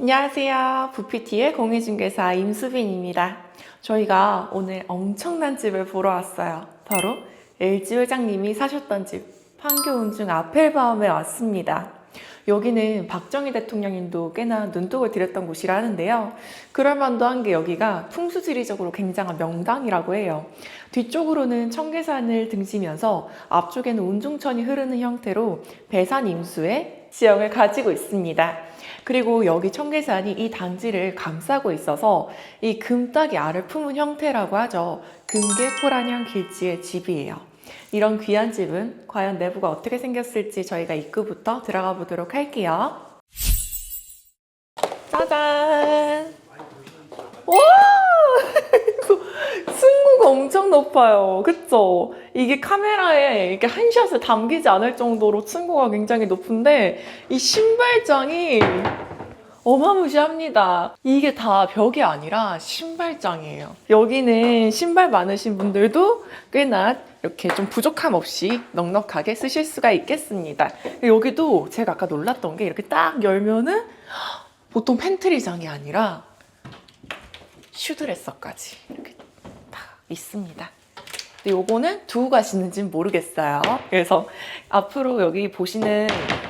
안녕하세요. 부피티의 공유중개사 임수빈입니다. 저희가 오늘 엄청난 집을 보러 왔어요. 바로 LG 회장님이 사셨던 집, 판교운중 아펠바움에 왔습니다. 여기는 박정희 대통령님도 꽤나 눈독을 들였던 곳이라 하는데요. 그럴만도 한 게 여기가 풍수지리적으로 굉장한 명당이라고 해요. 뒤쪽으로는 청계산을 등지면서 앞쪽에는 운중천이 흐르는 형태로 배산 임수의 지형을 가지고 있습니다. 그리고 여기 청계산이 이 단지를 감싸고 있어서 이 금딱이 알을 품은 형태라고 하죠. 금계 포란형 길지의 집이에요. 이런 귀한 집은 과연 내부가 어떻게 생겼을지 저희가 입구부터 들어가 보도록 할게요. 짜잔! 와! 층고가 엄청 높아요. 그쵸? 이게 카메라에 이렇게 한 샷을 담기지 않을 정도로 층고가 굉장히 높은데 이 신발장이 어마무시합니다. 이게 다 벽이 아니라 신발장이에요. 여기는 신발 많으신 분들도 꽤나 이렇게 좀 부족함 없이 넉넉하게 쓰실 수가 있겠습니다. 여기도 제가 아까 놀랐던 게 이렇게 딱 열면은 보통 팬트리장이 아니라 슈드레서까지 이렇게 다 있습니다. 근데 요거는 두고 가시는지는 모르겠어요. 그래서 앞으로 여기 보시는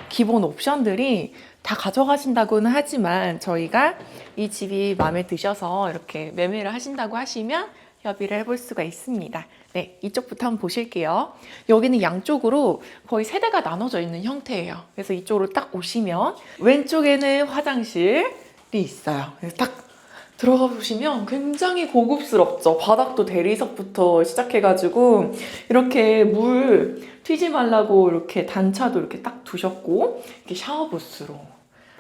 기본 옵션들이 다 가져가신다고는 하지만 저희가 이 집이 마음에 드셔서 이렇게 매매를 하신다고 하시면 협의를 해볼 수가 있습니다. 네, 이쪽부터 한번 보실게요. 여기는 양쪽으로 거의 세대가 나눠져 있는 형태예요. 그래서 이쪽으로 딱 오시면 왼쪽에는 화장실이 있어요. 그래서 딱 들어가 보시면 굉장히 고급스럽죠. 바닥도 대리석부터 시작해가지고 이렇게 물 튀지 말라고 이렇게 단차도 이렇게 딱 두셨고 이렇게 샤워 부스로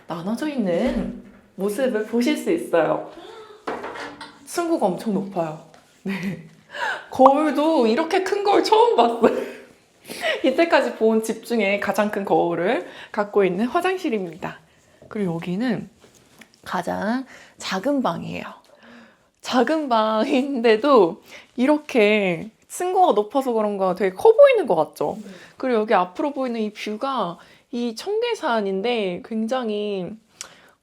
나눠져 있는 모습을 보실 수 있어요. 층고가 엄청 높아요. 네. 거울도 이렇게 큰 거울 처음 봤어요. 이때까지 본 집 중에 가장 큰 거울을 갖고 있는 화장실입니다. 그리고 여기는 가장 작은 방이에요. 작은 방인데도 이렇게 층고가 높아서 그런가 되게 커 보이는 것 같죠? 그리고 여기 앞으로 보이는 이 뷰가 이 청계산인데 굉장히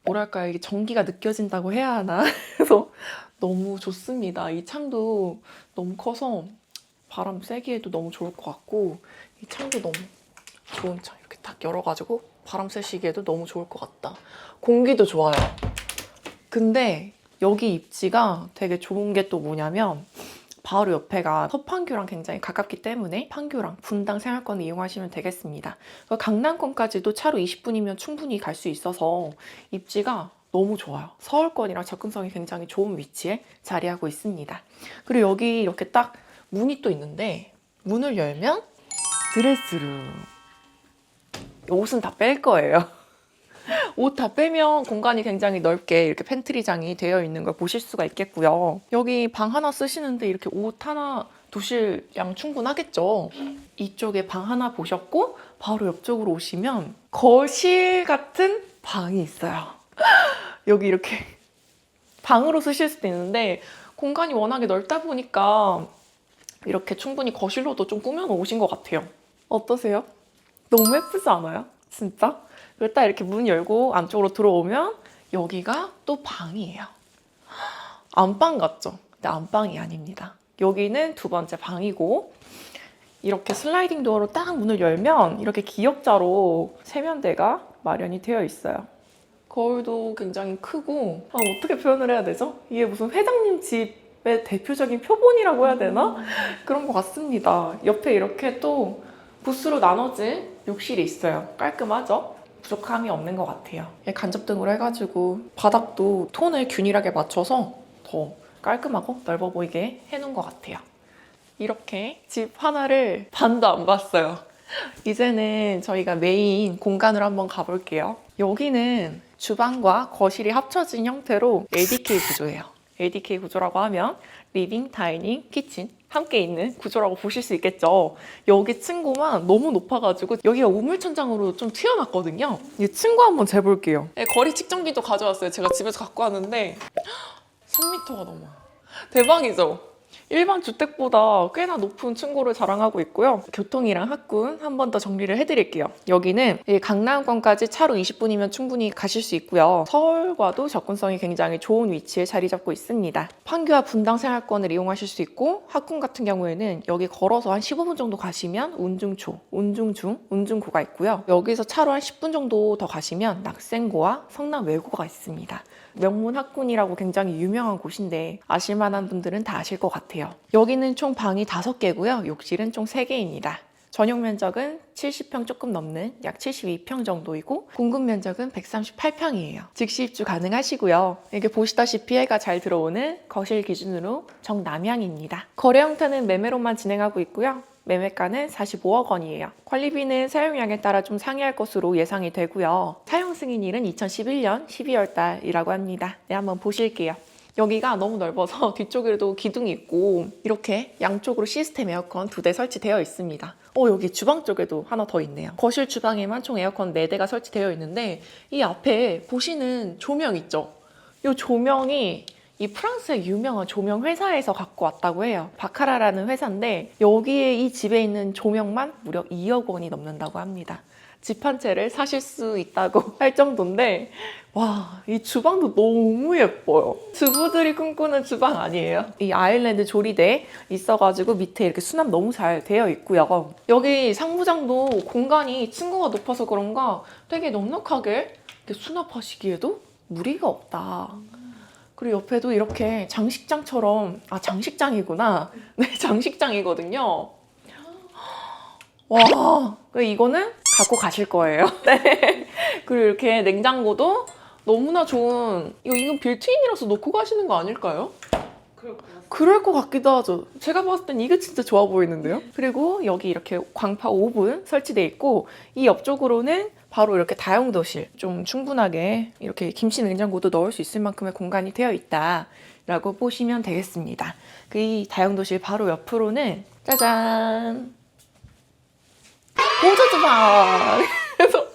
뭐랄까요? 이게 전기가 느껴진다고 해야 하나? 그래서 너무 좋습니다. 이 창도 너무 커서 바람 해도 너무 좋을 것 같고 이 창도 너무 좋은 창. 이렇게 딱 열어가지고 바람 쐬시기에도 너무 좋을 것 같다. 공기도 좋아요 근데 여기 입지가 되게 좋은 게 또 뭐냐면 바로 옆에가 서판교랑 굉장히 가깝기 때문에 판교랑 분당 생활권을 이용하시면 되겠습니다. 강남권까지도 차로 20분이면 충분히 갈 수 있어서 입지가 너무 좋아요. 서울권이랑 접근성이 굉장히 좋은 위치에 자리하고 있습니다. 그리고 여기 이렇게 딱 문이 또 있는데 문을 열면 드레스룸. 옷은 다 뺄 거예요. 옷 다 빼면 공간이 굉장히 넓게 이렇게 팬트리장이 되어 있는 걸 보실 수가 있겠고요. 여기 방 하나 쓰시는데 이렇게 옷 하나 두실 양 충분하겠죠. 이쪽에 방 하나 보셨고 바로 옆쪽으로 오시면 거실 같은 방이 있어요. 여기 이렇게 방으로 쓰실 수도 있는데 공간이 워낙에 넓다 보니까 이렇게 충분히 거실로도 좀 꾸며 놓으신 것 같아요. 어떠세요? 너무 예쁘지 않아요? 진짜? 그리고 딱 이렇게 문 열고 안쪽으로 들어오면 여기가 또 방이에요. 안방 같죠? 근데 안방이 아닙니다. 여기는 두 번째 방이고 이렇게 슬라이딩 도어로 딱 문을 열면 이렇게 기역자로 세면대가 마련이 되어 있어요. 거울도 굉장히 크고 아, 어떻게 표현을 해야 되죠? 이게 무슨 회장님 집의 대표적인 표본이라고 해야 되나? 그런 것 같습니다. 옆에 이렇게 또 부스로 나눠진 욕실이 있어요. 깔끔하죠? 부족함이 없는 것 같아요. 예, 간접등으로 해가지고 바닥도 톤을 균일하게 맞춰서 더 깔끔하고 넓어 보이게 해놓은 것 같아요. 이렇게 집 하나를 반도 안 봤어요. 이제는 저희가 메인 공간으로 한번 가볼게요. 여기는 주방과 거실이 합쳐진 형태로 LDK 구조예요. LDK 구조라고 하면 리빙, 다이닝, 키친 함께 있는 구조라고 보실 수 있겠죠. 여기 층고만 너무 높아가지고 여기가 우물천장으로 좀 튀어났거든요. 이 층고 한번 재볼게요. 네, 거리 측정기도 가져왔어요. 제가 집에서 갖고 왔는데 3m가 넘어요. 대박이죠? 일반 주택보다 꽤나 높은 층고를 자랑하고 있고요. 교통이랑 학군 한 번 더 정리를 해드릴게요. 여기는 이 강남권까지 차로 20분이면 충분히 가실 수 있고요. 서울과도 접근성이 굉장히 좋은 위치에 자리 잡고 있습니다. 판교와 분당 생활권을 이용하실 수 있고 학군 같은 경우에는 여기 걸어서 한 15분 정도 가시면 운중초, 운중중, 운중고가 있고요. 여기서 차로 한 10분 정도 더 가시면 낙생고와 성남 외고가 있습니다. 명문 학군이라고 굉장히 유명한 곳인데 아실 만한 분들은 다 아실 것 같아요. 여기는 총 방이 5개고요. 욕실은 총 3개입니다. 전용 면적은 70평 조금 넘는 약 72평 정도이고 공급 면적은 138평이에요. 즉시 입주 가능하시고요. 이게 보시다시피 해가 잘 들어오는 거실 기준으로 정남향입니다. 거래 형태는 매매로만 진행하고 있고요. 매매가는 45억 원이에요. 관리비는 사용량에 따라 좀 상이할 것으로 예상이 되고요. 사용 승인일은 2011년 12월 달이라고 합니다. 네, 한번 보실게요. 여기가 너무 넓어서 뒤쪽에도 기둥이 있고 이렇게 양쪽으로 시스템 에어컨 두 대 설치되어 있습니다. 어, 여기 주방 쪽에도 하나 더 있네요. 거실 주방에만 총 에어컨 4대가 설치되어 있는데 이 앞에 보시는 조명 있죠? 이 조명이 이 프랑스의 유명한 조명 회사에서 갖고 왔다고 해요. 바카라라는 회사인데 여기에 이 집에 있는 조명만 무려 2억 원이 넘는다고 합니다. 집 한 채를 사실 수 있다고 할 정도인데 와, 이 주방도 너무 예뻐요. 주부들이 꿈꾸는 주방 아니에요? 이 아일랜드 조리대 있어가지고 밑에 이렇게 수납 너무 잘 되어 있고요. 여기 상부장도 공간이 층고가 높아서 그런가 되게 넉넉하게 수납하시기에도 무리가 없다. 그리고 옆에도 이렇게 장식장처럼 아 장식장이구나 네 장식장이거든요 와 그리고 이거는 갖고 가실 거예요 네 그리고 이렇게 냉장고도 너무나 좋은 이거 이건 빌트인이라서 놓고 가시는 거 아닐까요? 그럴 것 같아요. 그럴 것 같기도 하죠. 제가 봤을 땐 이게 진짜 좋아 보이는데요. 그리고 여기 이렇게 광파 오븐 설치돼 있고 이 옆쪽으로는 바로 이렇게 다용도실 좀 충분하게 이렇게 김치 냉장고도 넣을 수 있을 만큼의 공간이 되어 있다 라고 보시면 되겠습니다. 그 이 다용도실 바로 옆으로는 짜잔 보조 주방. 그래서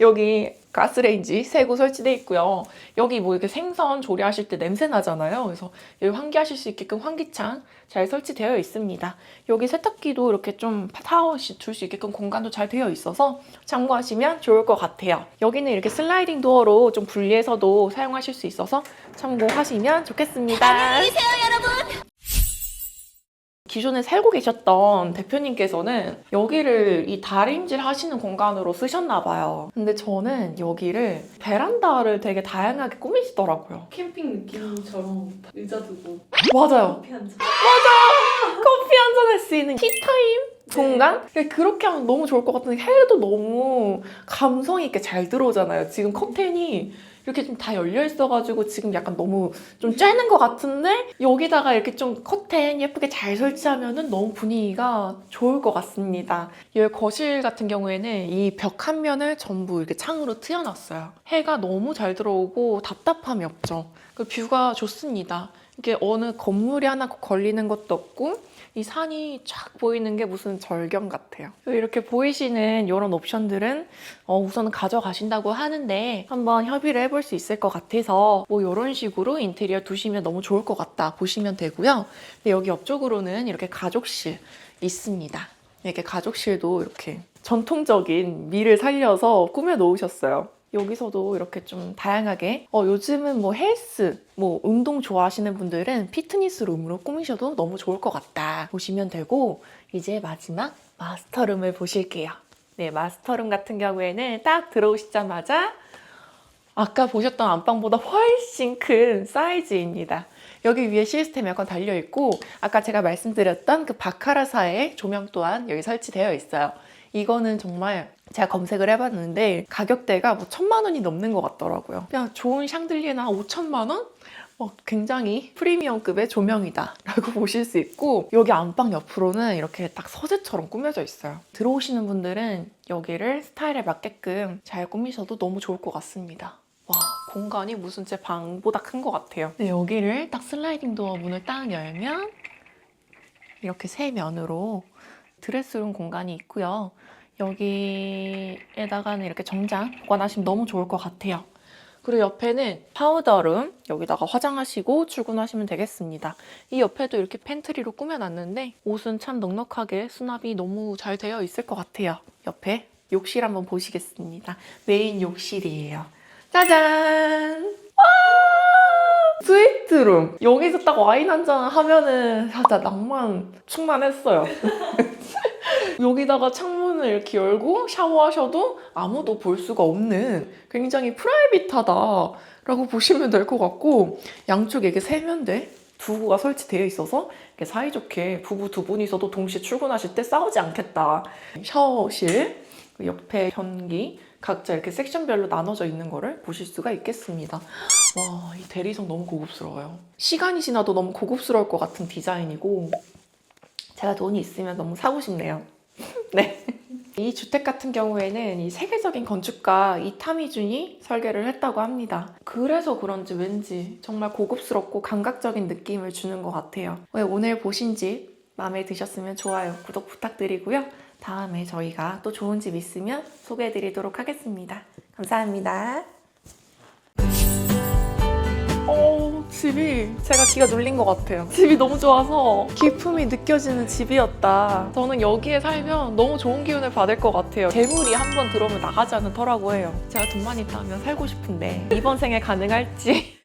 여기 가스레인지 세곳 설치돼 있고요. 여기 뭐 이렇게 생선 조리하실 때 냄새 나잖아요. 그래서 여기 환기하실 수 있게끔 환기창 잘 설치되어 있습니다. 여기 세탁기도 이렇게 좀 타워 둘수 있게끔 공간도 잘 되어 있어서 참고하시면 좋을 것 같아요. 여기는 이렇게 슬라이딩 도어로 좀 분리해서도 사용하실 수 있어서 참고하시면 좋겠습니다. 기존에 살고 계셨던 대표님께서는 여기를 이 다림질 하시는 공간으로 쓰셨나 봐요. 근데 저는 여기를 베란다를 되게 다양하게 꾸미시더라고요. 캠핑 느낌처럼 의자 두고 맞아요. 커피 한 잔. 커피 한 잔 할 수 있는 티타임 공간? 근데 그렇게 하면 너무 좋을 것 같은데 해도 너무 감성 있게 잘 들어오잖아요. 지금 커튼이 이렇게 좀 다 열려 있어가지고 지금 약간 너무 좀 쬐는 것 같은데 여기다가 이렇게 좀 커튼 예쁘게 잘 설치하면은 너무 분위기가 좋을 것 같습니다. 여기 거실 같은 경우에는 이 벽 한 면을 전부 이렇게 창으로 트여놨어요. 해가 너무 잘 들어오고 답답함이 없죠. 그 뷰가 좋습니다. 이게 어느 건물이 하나 걸리는 것도 없고 이 산이 쫙 보이는 게 무슨 절경 같아요. 이렇게 보이시는 이런 옵션들은 어, 우선 가져가신다고 하는데 한번 협의를 해볼 수 있을 것 같아서 뭐 이런 식으로 인테리어 두시면 너무 좋을 것 같다 보시면 되고요. 근데 여기 옆쪽으로는 이렇게 가족실 있습니다. 이렇게 가족실도 이렇게 전통적인 미를 살려서 꾸며 놓으셨어요. 여기서도 이렇게 좀 다양하게 어, 요즘은 뭐 헬스, 뭐 운동 좋아하시는 분들은 피트니스 룸으로 꾸미셔도 너무 좋을 것 같다 보시면 되고 이제 마지막 마스터룸을 보실게요. 네, 마스터룸 같은 경우에는 딱 들어오시자마자 아까 보셨던 안방보다 훨씬 큰 사이즈입니다. 여기 위에 시스템 에어컨 달려 있고 아까 제가 말씀드렸던 그 바카라사의 조명 또한 여기 설치되어 있어요. 이거는 정말 제가 검색을 해봤는데 가격대가 뭐 천만 원이 넘는 것 같더라고요. 그냥 좋은 샹들리에나 5천만 원? 어, 굉장히 프리미엄급의 조명이다 라고 보실 수 있고 여기 안방 옆으로는 이렇게 딱 서재처럼 꾸며져 있어요. 들어오시는 분들은 여기를 스타일에 맞게끔 잘 꾸미셔도 너무 좋을 것 같습니다. 와 공간이 무슨 제 방보다 큰 것 같아요. 네, 여기를 딱 슬라이딩 도어 문을 딱 열면 이렇게 세 면으로 드레스룸 공간이 있고요. 여기에다가는 이렇게 정장 보관하시면 너무 좋을 것 같아요. 그리고 옆에는 파우더룸 여기다가 화장하시고 출근하시면 되겠습니다. 이 옆에도 이렇게 팬트리로 꾸며놨는데 옷은 참 넉넉하게 수납이 너무 잘 되어 있을 것 같아요. 옆에 욕실 한번 보시겠습니다. 메인 욕실이에요. 짜잔! 와! 스위트룸. 여기서 딱 와인 한 잔 하면은 진짜 낭만 충만했어요. 여기다가 창문을 이렇게 열고 샤워하셔도 아무도 볼 수가 없는 굉장히 프라이빗하다라고 보시면 될 것 같고 양쪽에 이게 세면대 두구가 설치되어 있어서 이렇게 사이좋게 부부 두 분이서도 동시에 출근하실 때 싸우지 않겠다. 샤워실, 그 옆에 변기 각자 이렇게 섹션별로 나눠져 있는 거를 보실 수가 있겠습니다. 와, 이 대리석 너무 고급스러워요. 시간이 지나도 너무 고급스러울 것 같은 디자인이고 제가 돈이 있으면 너무 사고 싶네요. 네. 이 주택 같은 경우에는 이 세계적인 건축가 이타미준이 설계를 했다고 합니다. 그래서 그런지 왠지 정말 고급스럽고 감각적인 느낌을 주는 것 같아요. 네, 오늘 보신 집 마음에 드셨으면 좋아요, 구독 부탁드리고요. 다음에 저희가 또 좋은 집 있으면 소개해 드리도록 하겠습니다. 감사합니다. 어, 집이 제가 기가 눌린 것 같아요. 집이 너무 좋아서 기품이 느껴지는 집이었다. 저는 여기에 살면 너무 좋은 기운을 받을 것 같아요. 재물이 한 번 들어오면 나가지 않더라고 해요. 제가 돈만 있다면 살고 싶은데 이번 생에 가능할지